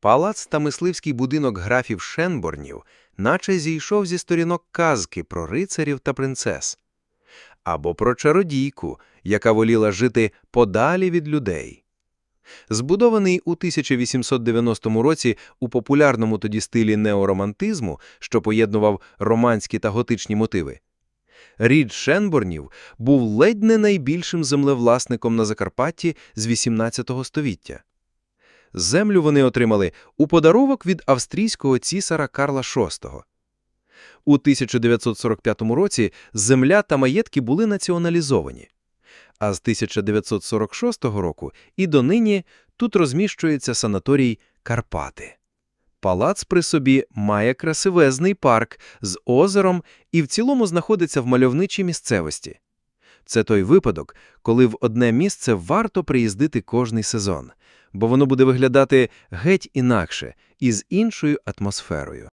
Палац та мисливський будинок графів Шенборнів наче зійшов зі сторінок казки про рицарів та принцес. Або про чародійку, яка воліла жити подалі від людей. Збудований у 1890 році у популярному тоді стилі неоромантизму, що поєднував романські та готичні мотиви, Рід Шенборнів був ледь не найбільшим землевласником на Закарпатті з 18 століття. Землю вони отримали у подарунок від австрійського цісара Карла VI. У 1945 році земля та маєтки були націоналізовані. А з 1946 року і донині тут розміщується санаторій Карпати. Палац при собі має красивезний парк з озером і в цілому знаходиться в мальовничій місцевості. Це той випадок, коли в одне місце варто приїздити кожний сезон, бо воно буде виглядати геть інакше і з іншою атмосферою.